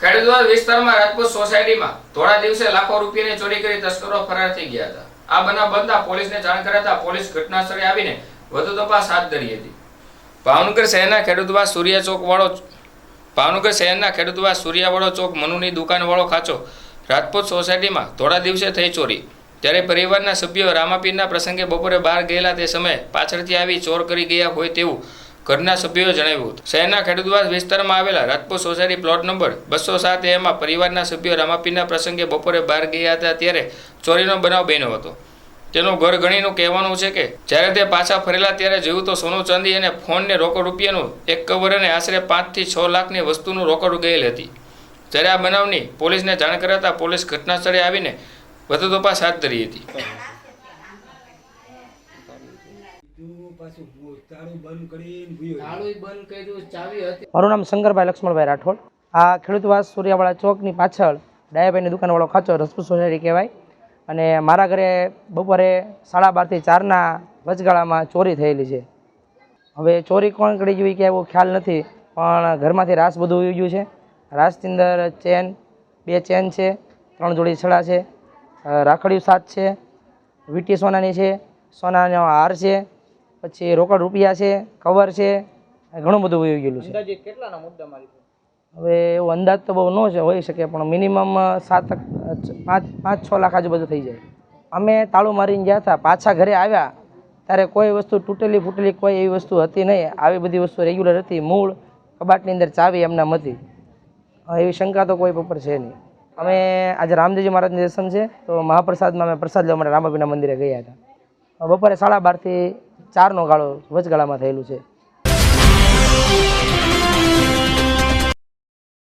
ખેડૂત વિસ્તારમાં રાજપૂત સોસાયટીમાં થોડા દિવસે લાખો રૂપિયાની ચોરી કરી તસ્કરો ફરાર થઈ ગયા હતા. આ બનાવ બનતા પોલીસને જાણ કરાતા પોલીસ ઘટનાસ્થળે આવીને વધુ તપાસ હાથ ધરી હતી. ભાવનગર શહેરના ખેડૂતવાસ સૂર્યા ચોક વાળો ભાવનગર શહેરના ખેડૂતવાસ સૂર્યાવાળો ચોક મનુની દુકાનવાળો ખાંચો રાજપૂત સોસાયટીમાં થોડા દિવસે થઈ ચોરી. ત્યારે પરિવારના સભ્યો રામાપીરના પ્રસંગે બપોરે બહાર ગયેલા તે સમયે પાછળથી આવી ચોર કરી ગયા હોય તેવું ઘરના સભ્યોએ જણાવ્યું હતું. શહેરના ખેડૂતવાસ વિસ્તારમાં આવેલા રાજપુર સોસાયટી પ્લોટ નંબર બસો સાત એમાં પરિવારના સભ્યો રામાપીના પ્રસંગે બપોરે બહાર ગયા હતા ત્યારે ચોરીનો બનાવ બન્યો હતો. તેનું ઘર ગણીનું કહેવાનું છે કે, જ્યારે તે પાછા ફરેલા ત્યારે જોયું તો સોનું ચાંદી અને ફોનને રોકડ રૂપિયાનું એક કવર અને આશરે પાંચથી છ લાખની વસ્તુનું રોકડ ગયેલ હતી. જ્યારે આ બનાવની પોલીસને જાણ કરાતા પોલીસ ઘટના સ્થળે આવીને વધુ તપાસ હાથ ધરી હતી તું પાછું તાળું બંધ કરીને ભૂયો તાળું બંધ કર્યું ચાવી હતી મારું નામ શંકરભાઈ લક્ષ્મણભાઈ રાઠોડ. આ ખેડૂતવાસ સૂર્યાવાળા ચોકની પાછળ ડાયાભાઈની દુકાનવાળો ખાચો રસપુ સોનેરી કહેવાય. અને મારા ઘરે બપોરે સાડા બારથી ચારના વચગાળામાં ચોરી થયેલી છે. હવે ચોરી કોણ કરી એ કે એવો ખ્યાલ નથી, પણ ઘરમાંથી રાસ બધું ઉઈ ગયું છે. રાસની અંદર ચેન, બે ચેન છે, ત્રણ જોડી છડા છે રાખડીયું સાત છે, વીટી સોનાની છે સોનાનો હાર છે પછી રોકડ રૂપિયા છે કવર છે ઘણું બધું વહી ગયેલું છે. કેટલાના મુદ્દા હવે એવો અંદાજ તો બહુ ન છે હોઈ શકે પણ મિનિમમ સાત પાંચ પાંચ છ લાખ આજુબાજુ થઈ જાય. અમે તાળું મારીને ગયા હતા પાછા ઘરે આવ્યા ત્યારે કોઈ વસ્તુ તૂટેલી ફૂટેલી કોઈ એવી વસ્તુ હતી નહીં. આવી બધી વસ્તુ રેગ્યુલર હતી મૂળ કબાટની અંદર ચાવી એમના હતી એવી શંકા તો કોઈ ઉપર છે નહીં. અમે આજે રામદેવજી મહારાજની દર્શન છે તો મહાપ્રસાદમાં અમે પ્રસાદ લેવા માટે રામાભીના મંદિરે ગયા હતા. બપોરે સાડા બારથી ચારનો ગાળો વચગાળામાં થયેલું છે.